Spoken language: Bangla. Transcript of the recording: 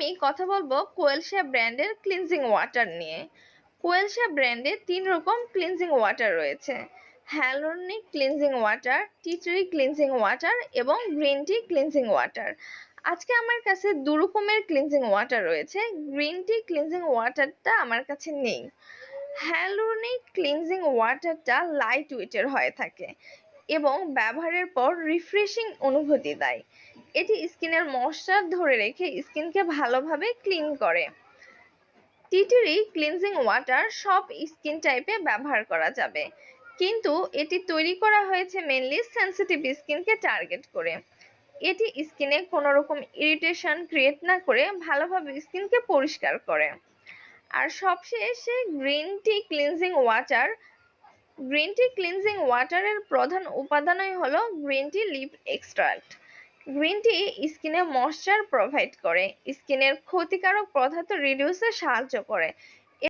আমি কথা বলব কোয়েলশা ব্র্যান্ডের ক্লিনজিং ওয়াটার নিয়ে। কোয়েলশা ব্র্যান্ডে তিন রকম ক্লিনজিং ওয়াটার রয়েছে। Hyaluronic cleansing water tea tree cleansing water এবং গ্রিন টি ক্লিনজিং ওয়াটার আজকে আমার কাছে দু রকমের ক্লিনজিং ওয়াটার রয়েছে। গ্রিন টি ক্লিনজিং ওয়াটারটা আমার কাছে নেই। হ্যালোনিক ক্লিনজিং ওয়াটারটা লাইট ওয়েটের হয়ে থাকে এবং ব্যবহারের পর রিফ্রেশিং অনুভূতি দেয়। এটি স্কিনের ময়শ্চার ধরে রেখে স্কিনকে ভালোভাবে ক্লিন করে। টিটিরি ক্লিনজিং ওয়াটার সব স্কিন টাইপে ব্যবহার করা যাবে। কিন্তু এটি তৈরি করা হয়েছে মেনলি সেন্সিটিভ স্কিনকে টার্গেট করে। এটি স্কিনে কোনো রকম ইরিটেশন ক্রিয়েট না করে ভালোভাবে স্কিনকে পরিষ্কার করে। আর সবশেষে green tea cleansing water green tea cleansing ওয়াটারের প্রধান উপাদানই হলো green tea leaf extract green tea স্কিনে ময়শ্চার প্রোভাইড করে। স্কিনের ক্ষতিকারক পদার্থ রিডিউসে সাহায্য করে।